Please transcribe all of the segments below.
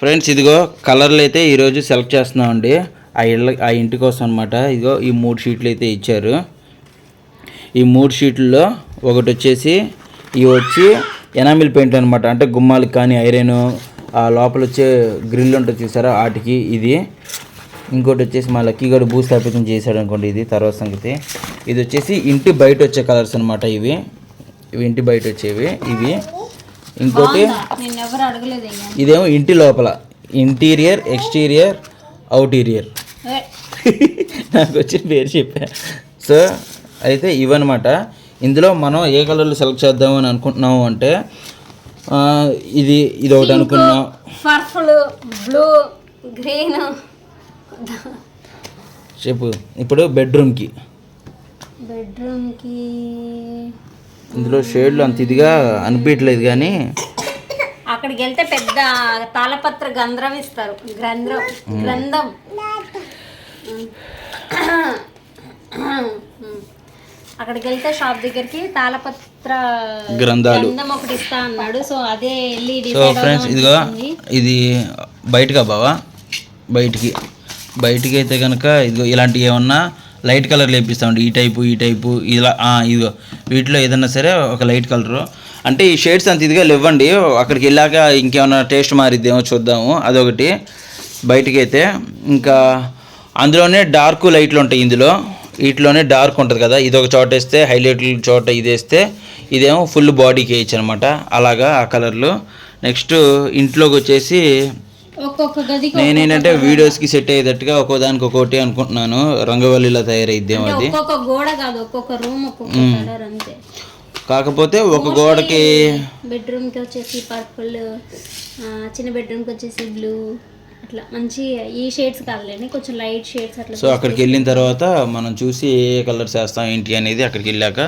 Friends ఇదిగో కలర్లు అయితే ఈరోజు సెలెక్ట్ చేస్తున్నామండి. ఆ ఇళ్ళ ఆ ఇంటి కోసం అనమాట ఇదిగో ఈ మూడు షీట్లు అయితే ఇచ్చారు. ఈ మూడు షీట్లలో ఒకటి వచ్చేసి ఇవి వచ్చి ఎనామిల్ పెయింట్ అనమాట అంటే గుమ్మాలకు కానీ ఐరన్ ఆ లోపల వచ్చే గ్రిల్ ఉంటుంది చూసారా వాటికి ఇది. ఇంకోటి వచ్చేసి మా లక్కీ గడు భూస్థాపితం చేశాడు అనుకోండి ఇది తర్వాత సంగతి. ఇది వచ్చేసి ఇంటి బయట వచ్చే కలర్స్ అనమాట ఇవి. ఇవి ఇంటి బయట వచ్చేవి ఇవి. ఇంకోటి? ఇదేమో ఇంటి లోపల. ఇంటీరియర్ ఎక్స్టీరియర్ అవుటీరియర్ నాకు వచ్చిన పేరు చెప్పా. సో అయితే ఇవన్నమాట. ఇందులో మనం ఏ కలర్లు సెలెక్ట్ చేద్దామని అనుకుంటున్నాము అంటే ఇది ఇది ఒకటి అనుకున్నాం. Purple blue green. చెప్పు. ఇప్పుడు బెడ్రూమ్కి. బెడ్రూమ్కి ఇందులో షేడ్లు అంత ఇదిగా అనిపించట్లేదు కానీ అక్కడికి వెళ్తే పెద్ద తాళపత్ర గంధ్రం ఇస్తారు. గ్రంథం. గ్రంథం. అక్కడికి వెళ్తే షాప్ దగ్గరికి తాళపత్ర గ్రంథాలు. గ్రంథం ఒకటి ఇస్తా అన్నాడు. సో అదే వెళ్ళి సో ఫ్రెండ్స్ ఇదిగో ఇది బయటకా బావా? బయటికి. బయటికి అయితే కనుక ఇదిగో ఇలాంటివి ఏమన్నా లైట్ కలర్ లేపిస్తామండి ఈ టైపు ఈ టైపు ఇలా ఇదిగో. వీటిలో ఏదన్నా సరే ఒక లైట్ కలరు. అంటే ఈ షేడ్స్ అంత ఇదిగా లేవండి అక్కడికి వెళ్ళాక ఇంకేమైనా టేస్ట్ మారిద్దేమో చూద్దాము. అదొకటి. బయటికి అయితే ఇంకా అందులోనే డార్క్ లైట్లు ఉంటాయి ఇందులో. వీటిలోనే డార్క్ ఉంటుంది కదా. ఇది ఒక చోట వేస్తే హైలైట్ చోట ఇది వేస్తే ఇదేమో ఫుల్ బాడీకి వేయచ్చు అనమాట. అలాగా ఆ కలర్లు. నెక్స్ట్ ఇంట్లోకి వచ్చేసి ఒక్కొక్క గదికి నేనేంటంటే వీడియోస్కి సెట్ అయ్యేటట్టుగా ఒక్కో దానికి ఒక్కోటి అనుకుంటున్నాను. రంగవల్లిలా తయారైద్దేమో అంటే అది. గోడ కాదు ఒక్కొక్క రూమ్ ఒక్కొక్క కాకపోతే ఒక గోడకి బెడ్రూమ్కి వచ్చేసి పర్పుల్ చిన్న బెడ్రూమ్కి వచ్చేసి బ్లూ అట్లా. మంచి ఈ షేడ్స్ కాదులేండి కొంచెం లైట్ షేడ్స్ అట్లా సో అక్కడికి వెళ్ళిన తర్వాత మనం చూసి ఏ కలర్స్ వేస్తాం ఏంటి అనేది అక్కడికి వెళ్ళాక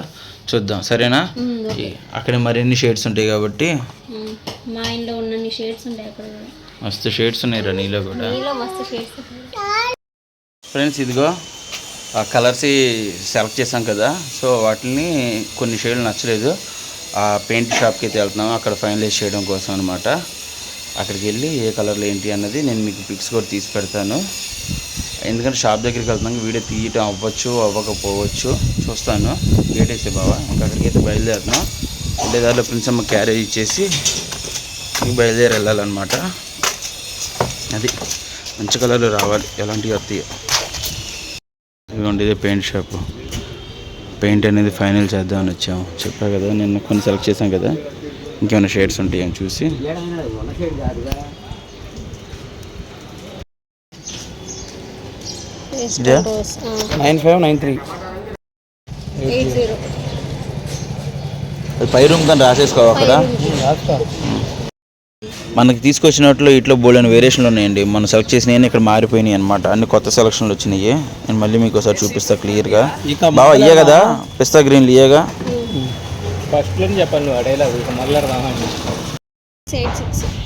చూద్దాం. సరేనా? అక్కడ మరిన్ని షేడ్స్ ఉంటాయి కాబట్టి మా ఇంట్లో ఉన్నన్ని షేడ్స్ ఉంటాయి అక్కడ కూడా. మస్తు షేడ్స్ ఉన్నాయి రా నీలో కూడా ఫ్రెండ్స్ ఇదిగో ఆ కలర్స్ సెలెక్ట్ చేసాం కదా సో వాటిని కొన్ని షేడ్లు నచ్చలేదు. ఆ పెయింట్ షాప్కి అయితే వెళ్తున్నాం అక్కడ ఫైనలైజ్ చేయడం కోసం అనమాట అక్కడికి వెళ్ళి ఏ కలర్లు ఏంటి అన్నది నేను మీకు పిక్స్ కూడా తీసి పెడతాను. ఎందుకంటే షాప్ దగ్గరికి వెళ్తున్నాం వీడియో తీయటం అవ్వచ్చు అవ్వకపోవచ్చు చూస్తాను. గేట్ వేసే బావా ఇంకా అక్కడికి అయితే బయలుదేరుతున్నాం. వెళ్ళేదారిలో ప్రిన్స్ అమ్మ క్యారేజ్ ఇచ్చేసి బయలుదేరి వెళ్ళాలన్నమాట. అది మంచి కలర్లు రావాలి ఎలాంటివి వస్తాయి. ఇదిగోండి ఇదే పెయింట్ షాప్. పెయింట్ అనేది ఫైనల్ చేద్దామని వచ్చాము. చెప్పా కదా నిన్న కొన్ని సెలెక్ట్ చేసాం కదా. ఇంకేమైనా షేడ్స్ ఉంటాయని చూసి. ఇదే? Nine five nine three. Eight zero. పై రూమ్ కానీ రాసేసుకో అక్కడ? మనకి తీసుకొచ్చినట్లు ఇట్లా బోల్డెన్ వేరియేషన్లు ఉన్నాయండి. మనం సెలెక్ట్ చేసినవి ఇక్కడ మారిపోయినాయి అనమాట అన్ని కొత్త సెలక్షన్లు వచ్చినాయి. నేను మళ్ళీ మీకు ఒకసారి చూపిస్తా క్లియర్గా బావా ఇయ్యే కదా? పిస్తా గ్రీన్లు ఇయ్యేగా?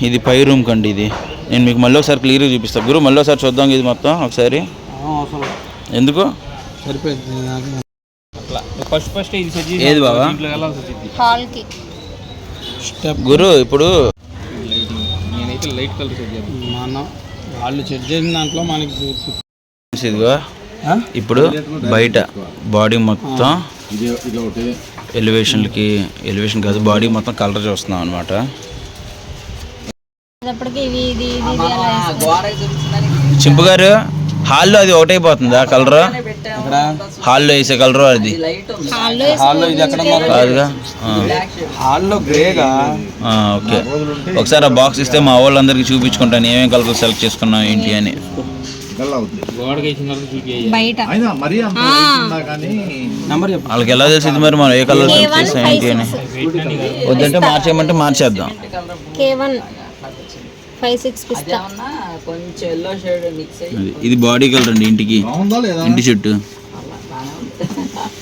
ఇది పై రూమ్ కండి ఇది. నేను మీకు మళ్ళీ ఒకసారి క్లియర్గా చూపిస్తాను గురు మళ్ళీ ఒకసారి చూద్దాం ఇది మొత్తం ఒకసారి. ఎందుకు? సరిపోయింది నాకు అట్లా. ఫస్ట్ ఫస్ట్ ఇది సెట్ ఏది స్టెప్ గురు ఇప్పుడు నేనైతే లైట్ కలర్ సెట్ చేయాలి. మనం వాళ్ళు సెట్ చేసిన దాంట్లో మనకి ఇదిగో ఇప్పుడు బయట బాడీ మొత్తం ఎలివేషన్లకి ఎలివేషన్ కాదు బాడీ మొత్తం కలర్ చూస్తున్నాం అనమాట అప్పటికి ఇవి ఇది ఇది ఇది అలా వేస్తారు. చింపు గారు హాల్లో అది ఒకటైపోతుందా కలర్ హాల్లో వేసే కలర్ అది. హాల్లో హాల్లో ఇది ఎక్కడ కాదుగా హాల్లో గ్రేగా? ఆ, ఓకే. ఒకసారి ఆ బాక్స్ ఇస్తే మా వాళ్ళందరికీ చూపించుకుంటాను. ఏమేమి కలర్ సెలెక్ట్ చేసుకున్నాం ఏంటి అని. గోడకి వేసిన తర్వాత చూపి బయట. నెంబర్ చెప్పు. వాళ్ళకి ఎలా తెలిసింది మరి? మనం ఏ కలర్ సెలెక్ట్ చేస్తాం ఏంటి అని. వద్దంటే మార్చేయమంటే మార్చేద్దాం. ఫైవ్ సిక్స్ పిస్తా కొంచెం ఎల్లో షేడ్ మిక్స్. ఇది బాడీ కలర్ అండి ఇంటికి. ఇంటి చుట్టూ.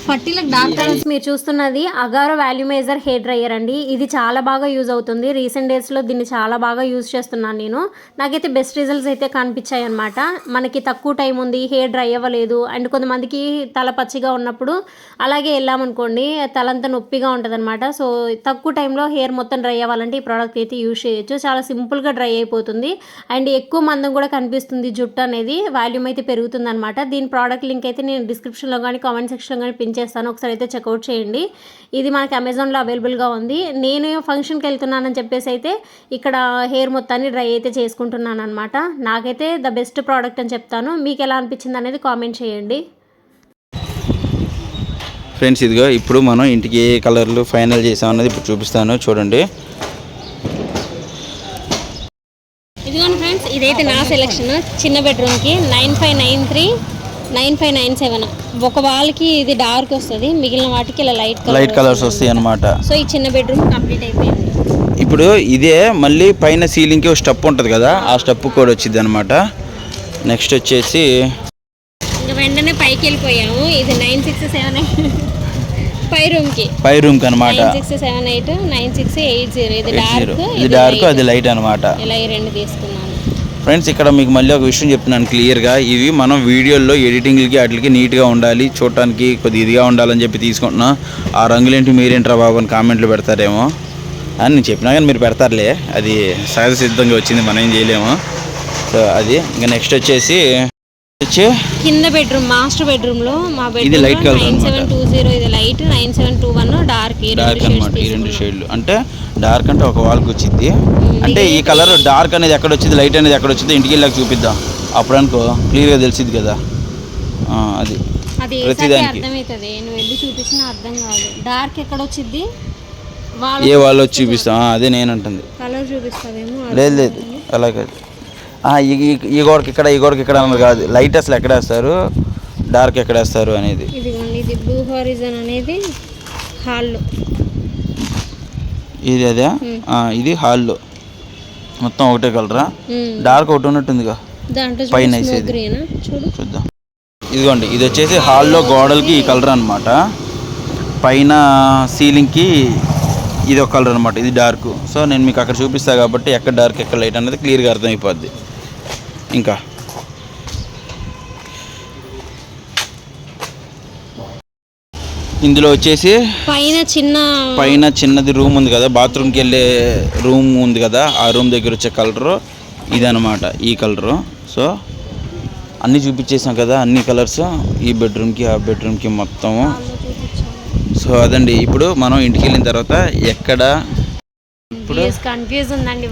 ఫర్టిలర్ డార్క్ కలర్స్. మీరు చూస్తున్నది అగారో వాల్యూమైజర్ హెయిర్ డ్రైయర్ అండి. ఇది చాలా బాగా యూజ్ అవుతుంది. రీసెంట్ డేస్లో దీన్ని చాలా బాగా యూజ్ చేస్తున్నాను నేను. నాకైతే బెస్ట్ రిజల్ట్స్ అయితే కనిపించాయి అనమాట మనకి తక్కువ టైం ఉంది హెయిర్ డ్రై అవ్వలేదు. అండ్ కొంతమందికి తల పచ్చిగా ఉన్నప్పుడు అలాగే వెళ్ళామనుకోండి తలంతా నొప్పిగా ఉంటుంది అనమాట సో తక్కువ టైంలో హెయిర్ మొత్తం డ్రై అవ్వాలంటే ఈ ప్రోడక్ట్ అయితే యూజ్ చేయొచ్చు. చాలా సింపుల్గా డ్రై అయిపోతుంది. అండ్ ఎక్కువ మందం కూడా కనిపిస్తుంది జుట్టు అనేది. వాల్యూమ్ అయితే పెరుగుతుంది అనమాట దీని ప్రోడక్ట్ లింక్ అయితే నేను డిస్క్రిప్షన్లో కానీ కామెంట్ సెక్షన్లో కానీ చేస్తాను. ఒకసారి అయితే చెక్అవుట్ చేయండి. ఇది మనకి అమెజాన్లో అవైలబుల్గా ఉంది. నేను ఫంక్షన్కి వెళ్తున్నానని చెప్పేసి అయితే ఇక్కడ హెయిర్ మొత్తాన్ని డ్రై అయితే చేసుకుంటున్నాను అనమాట నాకైతే ద బెస్ట్ ప్రోడక్ట్ అని చెప్తాను. మీకు ఎలా అనిపించింది అనేది కామెంట్ చేయండి. ఫ్రెండ్స్ ఇదిగో ఇప్పుడు మనం ఇంటికి ఏ కలర్లు ఫైనల్ చేసాం అన్నది ఇప్పుడు చూపిస్తాను. చూడండి. ఇదిగోండి ఫ్రెండ్స్ ఇదైతే నా సెలెక్షన్ చిన్న బెడ్రూమ్కి nine five nine three nine five nine seven. ఒక వాళ్ళకి ఇది డార్క్ వస్తుంది మిగిలిన వాటికి ఇలా లైట్ లైట్ కలర్స్ వస్తాయి అన్నమాట. సో ఈ చిన్న బెడ్రూమ్ కంప్లీట్ అయిపోయింది. ఇప్పుడు ఇదే మళ్ళీ పైన సీలింగ్కి ఒక స్టెప్ ఉంటుంది కదా ఆ స్టెప్ కూడా వచ్చింది అనమాట నెక్స్ట్ వచ్చేసి ఇంకా వెంటనే పైకి వెళ్ళిపోయాము. ఇది నైన్ సిక్స్ సెవెన్ ఎయిట్. పై రూమ్కి. పై రూమ్కి అనమాట six seven eight nine six eight zero. ఇది డార్క్ ఇది డార్క్ అది లైట్ అనమాట ఇలా ఈ రెండు తీసుకున్నాను ఫ్రెండ్స్ ఇక్కడ మీకు మళ్ళీ ఒక విషయం చెప్తున్నాను క్లియర్గా. ఇవి మనం వీడియోల్లో ఎడిటింగ్లకి వాటికి నీట్గా ఉండాలి చూడటానికి కొద్ది ఇదిగా ఉండాలని చెప్పి తీసుకుంటున్నాం. ఆ రంగులేంటి మీరేంట్రా బాబు అని కామెంట్లు పెడతారేమో. అని నేను చెప్పినా కానీ మీరు పెడతారులే. అది సహజ సిద్ధంగా వచ్చింది మనం ఏం చేయలేము. సో అది ఇంకా నెక్స్ట్ వచ్చేసి వచ్చి కింద బెడ్రూమ్ మాస్టర్ బెడ్రూమ్లో మా ఇది light bedroom colour nine. Seven two zero ఇది లైట్ నైన్ సెవెన్ డార్క్ అనమాట ఈ రెండు షేడ్లు అంటే డార్క్ అంటే ఒక వాల్కి వచ్చింది అంటే ఈ కలర్ డార్క్ అనేది ఎక్కడ వచ్చింది లైట్ అనేది ఎక్కడ వచ్చింది ఇంటికి వెళ్ళాక చూపిద్దాం. అప్పుడు అనుకో క్లియర్గా తెలిసింది కదా. అది. ప్రతిదానికి. అర్థం కాదు. డార్క్ ఎక్కడ వచ్చింది ఏ వాళ్ళ చూపిస్తాం అదే నేను అంటుంది. కలర్ చూపిస్తావేమో లేదు లేదు. అలా కాదు ఆ, ఈ గోడకి ఇక్కడ ఈ గోడకి ఇక్కడ అన్నది కాదు. లైట్ అసలు ఎక్కడ వేస్తారు? డార్క్ ఎక్కడ వేస్తారు అనేది. ఇది బ్లూ హారిజన్ అనేది హాల్లో. ఇది అదే? ఇది హాల్లో. మొత్తం ఒకటే కలరా? డార్క్ ఒకటి ఉన్నట్టుందిగా. పైన చూద్దాం. ఇదిగోండి ఇది వచ్చేసి హాల్లో గోడలకి ఈ కలర్ అనమాట పైన సీలింగ్కి ఇది ఒక కలర్ అనమాట ఇది డార్క్. సో నేను మీకు అక్కడ చూపిస్తాను కాబట్టి ఎక్కడ డార్క్ ఎక్కడ లైట్ అనేది క్లియర్గా అర్థమైపోద్ది. ఇంకా. ఇందులో వచ్చేసి పైన చిన్న పైన చిన్నది రూమ్ ఉంది కదా బాత్రూమ్కి వెళ్ళే రూమ్ ఉంది కదా ఆ రూమ్ దగ్గర వచ్చే కలరు ఇదనమాట ఈ కలరు. సో అన్నీ చూపించేసాం కదా అన్ని కలర్స్ ఈ బెడ్రూమ్కి ఆ బెడ్రూమ్కి మొత్తము. సో అదండి ఇప్పుడు మనం ఇంటికి వెళ్ళిన తర్వాత ఎక్కడ ఇప్పుడు కన్ఫ్యూజ్ ఉందండి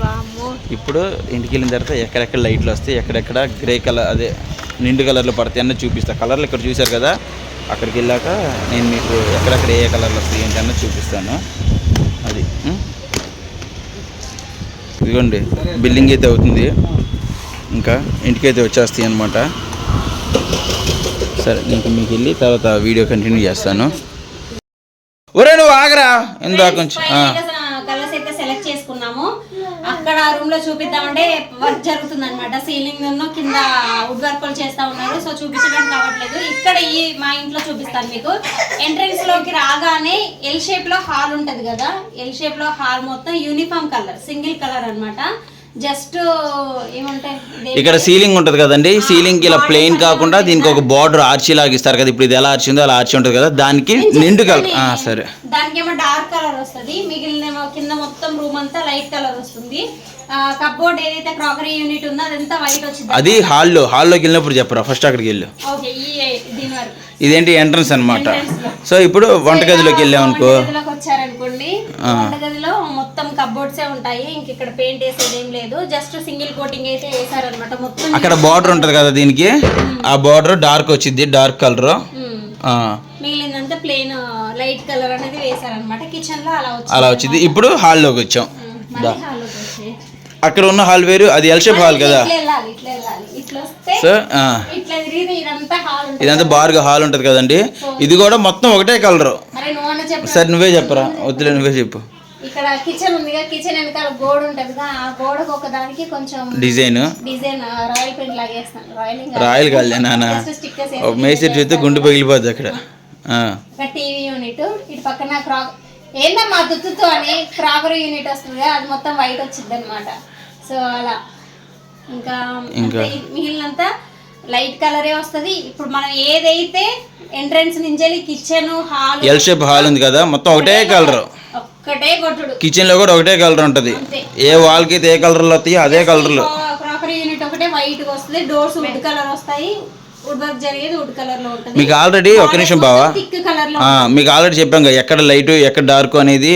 ఇప్పుడు ఇంటికి వెళ్ళిన తర్వాత ఎక్కడెక్కడ లైట్లు వస్తాయి ఎక్కడెక్కడ గ్రే కలర్ అదే నిండు కలర్లు పడతాయి అన్నది చూపిస్తా. కలర్లు ఇక్కడ చూశారు కదా అక్కడికి వెళ్ళాక నేను మీకు ఎక్కడెక్కడ ఏ కలర్లు వస్తాయి ఏంటన్నా చూపిస్తాను. అది. ఇదిగోండి బిల్డింగ్ అయితే అవుతుంది. ఇంకా ఇంటికైతే వచ్చేస్తాయి అనమాట సరే నేను మీకు వెళ్ళి తర్వాత వీడియో కంటిన్యూ చేస్తాను. ఒరే నువ్వు ఆగరా? ఇందాక కొంచెం ఆ. కలర్స్ అయితే సెలెక్ట్ చేసుకున్నాము అక్కడ రూమ్లో చూపిద్దామంటే వర్క్ జరుగుతుంది అనమాట సీలింగ్ కింద వుడ్ వర్క్ చేస్తా ఉన్నారు. సో చూపించడానికి కావట్లేదు. ఇక్కడ ఈ మా ఇంట్లో చూపిస్తాను మీకు. ఎంట్రన్స్లోకి రాగానే ఎల్ షేప్లో హాల్ ఉంటది కదా. ఎల్ షేప్లో హాల్ మొత్తం యూనిఫామ్ కలర్ సింగిల్ కలర్ అన్నమాట. జస్ట్ ఏమంటాయి ఇక్కడ సీలింగ్ ఉంటుంది కదండి. సీలింగ్ ఇలా ప్లెయిన్ కాకుండా దీనికి ఒక బార్డర్ ఆర్చీ లాగా ఇస్తారు కదా. ఇప్పుడు ఇది ఎలా ఆర్చి ఉందో అలా ఆర్చి ఉంటుంది కదా. దానికి నిండు కలర్. సరే. దానికేమో డార్క్ కలర్ వస్తుంది. మిగిలిన కింద మొత్తం రూమ్ అంతా లైట్ కలర్ వస్తుంది. కప్బోర్డ్ ఏదైతే క్రాకరీ యూనిట్ ఉందో అదంతా వైట్ వచ్చింది. అది హాల్లో హాల్లోకి వెళ్ళినప్పుడు చెప్పరా. ఫస్ట్ అక్కడికి వెళ్ళు. ఓకే ఈ దీని వరకు. ఇదేంటి ఎంట్రన్స్ అన్నమాట. సో ఇప్పుడు వంటగదిలోకి వెళ్ళాం అనుకో వంటగదిలోకి వచ్చారనుకోండి. కప్బోర్డ్సే ఉంటాయి. ఇంక ఇక్కడ పెయింట్ వేసేది ఏం లేదు. జస్ట్ సింగిల్ కోటింగ్ అయితే వేసారనమాట మొత్తం అక్కడ బార్డర్ ఉంటుంది కదా దీనికి? ఆ బార్డర్ డార్క్ వచ్చింది డార్క్ కలర్. మిగిలిందంతా ప్లెయిన్ లైట్ కలర్ అనేది వేసారనమాట కిచెన్లో అలా వచ్చింది అలా వచ్చింది. ఇప్పుడు హాల్లోకి వచ్చాం. వచ్చి. అక్కడ ఉన్న హాల్ వేరు అది ఎల్ షేప్ హాల్ కదా? సో ఇదంతా బార్గా హాల్ ఉంటుంది కదండి. ఇది కూడా మొత్తం ఒకటే కలరు సరే నువ్వే చెప్పరా? వద్దులే నువ్వే చెప్పు. ఇక్కడ కిచెన్ ఉంది కదా కిచెన్ వెనకాల గోడ ఉంటది కదా ఆ గోడకు ఒక దానికి కొంచెం డిజైన్ డిజైన్ రాయల్ పెయింట్ లాగా వేస్తాను రాయల్ రాయల్ కాదులే నాన్న స్టిక్కర్స్ ఒక మేస్త్రి చూస్తే గుండు పగిలిపోద్ది అక్కడ. ఒక టీవీ యూనిట్ ఇటు పక్కన క్రాక్ ఏందమ్మా దుత్తుతో అని క్రాకరీ యూనిట్ వస్తుంది అది మొత్తం వైట్ వచ్చింది అనమాట సో అలా. ఇంకా ఇంకా? మిగిలినంతా లైట్ కలరే వస్తుంది. ఇప్పుడు మనం ఏదైతే ఎంట్రన్స్ నుంచి kitchen hall L shape hall ఉంది కదా మొత్తం ఒకటే కలర్ కిచెన్లో కూడా ఒకటే కలర్ ఉంటది. ఏ వాల్కి ఏ కలర్లో వస్తాయో అదే కలర్లు క్రాకరీ యూనిట్ ఒకటే వైట్గా వస్తుంది. డోర్స్ వుడ్ కలర్ వస్తాయి. కలర్లో మీకు ఆల్రెడీ ఒక నిమిషం బావా. కలర్లో మీకు ఆల్రెడీ చెప్పాం కదా ఎక్కడ లైట్ ఎక్కడ డార్క్ అనేది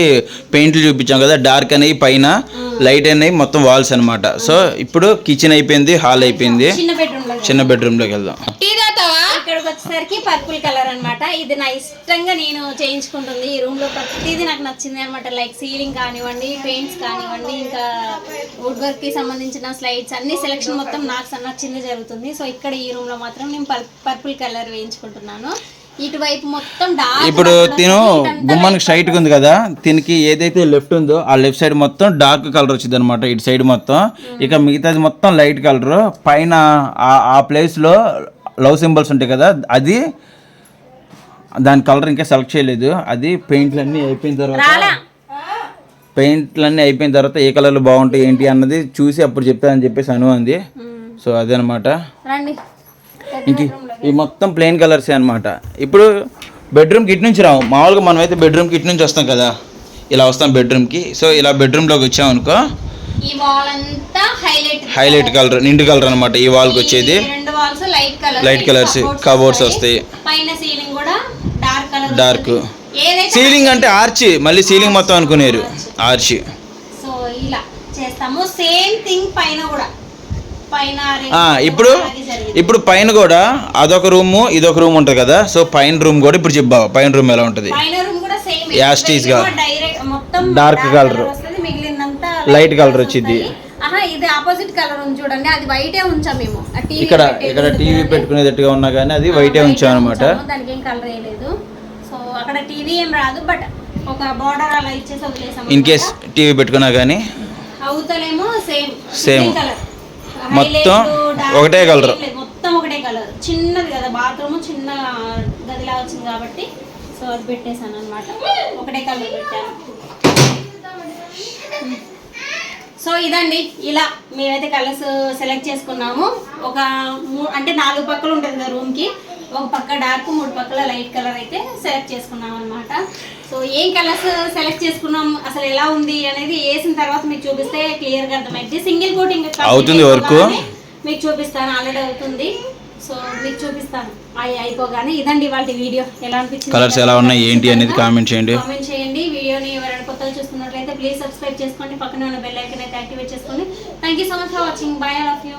పెయింట్లు చూపించాం కదా డార్క్ అనేవి పైన లైట్ అనేవి మొత్తం వాల్స్ అన్నమాట. సో ఇప్పుడు కిచెన్ అయిపోయింది హాల్ అయిపోయింది. చిన్న బెడ్రూమ్లో చిన్న బెడ్రూమ్లోకి వెళ్దాం. ఇక్కడికి వచ్చేసరికి పర్పుల్ కలర్ అన్నమాట. ఇది నా ఇష్టంగా నేను చేయించుకుంటుంది. ఈ రూమ్లో ప్రతిదీ నాకు నచ్చింది అనమాట లైక్ సీలింగ్ కానివ్వండి పెయింట్స్ కానివ్వండి ఇంకా వుడ్ వర్క్కి సంబంధించిన స్లైడ్స్ అన్ని సెలెక్షన్ మొత్తం నాకు నచ్చింది జరుగుతుంది. సో ఇక్కడ ఈ రూమ్లో మాత్రం నేను పర్పుల్ కలర్ వేయించుకుంటున్నాను. ఇటువైపు మొత్తం డార్క్ ఇప్పుడు తిను గుమ్మానికి స్ట్రైట్ ఉంది కదా దీనికి ఏదైతే లెఫ్ట్ ఉందో ఆ లెఫ్ట్ సైడ్ మొత్తం డార్క్ కలర్ వచ్చింది అనమాట ఇటు సైడ్ మొత్తం. ఇక మిగతాది మొత్తం లైట్ కలర్ పైన ఆ- ఆ ప్లేస్లో లవ్ సింబల్స్ ఉంటాయి కదా అది దాని కలర్ ఇంకా సెలెక్ట్ చేయలేదు. అది పెయింట్లన్నీ అయిపోయిన తర్వాత పెయింట్లన్నీ అయిపోయిన తర్వాత ఏ కలర్లు బాగుంటాయి ఏంటి అన్నది చూసి అప్పుడు చెప్తానని చెప్పేసి అను అంది. సో అదనమాట. రండి. ఇంక ఈ మొత్తం ప్లెయిన్ కలర్సే అనమాట ఇప్పుడు బెడ్రూమ్కి ఇటు నుంచి రావు. మామూలుగా మనం అయితే బెడ్రూమ్కి ఇటు నుంచి వస్తాం కదా. ఇలా వస్తాం బెడ్రూమ్కి. సో ఇలా బెడ్రూమ్లోకి వచ్చాం అనుకో హైలైట్. కలర్ నిండు కలర్ అనమాట ఈ వాల్కి వచ్చేది. Walls light colour colours, cupboards వస్తాయి. పైన సీలింగ్ కూడా డార్క్ కలర్. ఏదైతే సీలింగ్ అంటే ఆర్చి మళ్ళీ సీలింగ్ మొత్తం అనుకునేరు. ఆర్చి సో ఇలా చేస్తాము. సేమ్ థింగ్ పైన కూడా. ఇప్పుడు. ఇప్పుడు పైన కూడా అదొక రూము ఇదొక రూమ్ ఉంటుంది కదా. సో పైన రూమ్ కూడా ఇప్పుడు చెప్పావా పైన రూమ్ ఎలా ఉంటుంది? is గా. మిగిలిందంతా Light colour colours వచ్చింది. ఆపోజిట్ కలర్ ఉంది చూడండి. అది వైటే ఉంచాం మేము. ఇక్కడ ఇక్కడ టీవీ. పెట్టుకునేటట్టుగా ఉన్నా కానీ అది వైటే ఉంచాం అనమాట ఉంచాము. దానికి ఏం కలర్ వేయలేదు సో అక్కడ టీవీ ఏం రాదు బట్ ఒక బార్డర్ అలా ఇచ్చేసి వదిలేసాం ఇన్ కేస్ టీవీ పెట్టుకున్నా కానీ అవుతలేమో సేమ్ Same. కలర్ మొత్తం ఒకటే colour. మొత్తం ఒకటే కలర్ చిన్నది కదా బాత్రూమ్ చిన్న గదిలా వచ్చింది కాబట్టి. సో అది పెట్టేశాను అనమాట ఒకటే కలర్ పెట్టాను సో ఇదండి ఇలా మేమైతే కలర్స్ సెలెక్ట్ చేసుకున్నాము. ఒక అంటే నాలుగు పక్కలు ఉంటుంది కదా రూమ్కి ఒక పక్క డార్క్ మూడు పక్కల లైట్ కలర్ అయితే సెలెక్ట్ చేసుకున్నాం అనమాట సో ఏం కలర్స్ సెలెక్ట్ చేసుకున్నాం అసలు ఎలా ఉంది అనేది వేసిన తర్వాత మీకు చూపిస్తే క్లియర్గా అర్థమైంది సింగిల్ కోటింగ్ అవుతుంది work. మీకు చూపిస్తాను ఆల్రెడీ అవుతుంది. సో మీకు చూపిస్తాను. అవి అయిపోగానే ఇదండి వాళ్ళ వీడియో. ఎలా అనిపించింది? కలర్స్ ఎలా ఉన్నాయి? ఏంటి అనేది కామెంట్ చేయండి. కామెంట్ చేయండి. వీడియోని ఎవరైనా కొత్తగా చూస్తున్నట్లయితే ప్లీజ్ సబ్స్క్రైబ్ చేసుకోండి. పక్కన ఉన్న బెల్ ఐకన్ అయితే యాక్టివేట్ చేసుకోండి. Thank you so much for watching bye all of you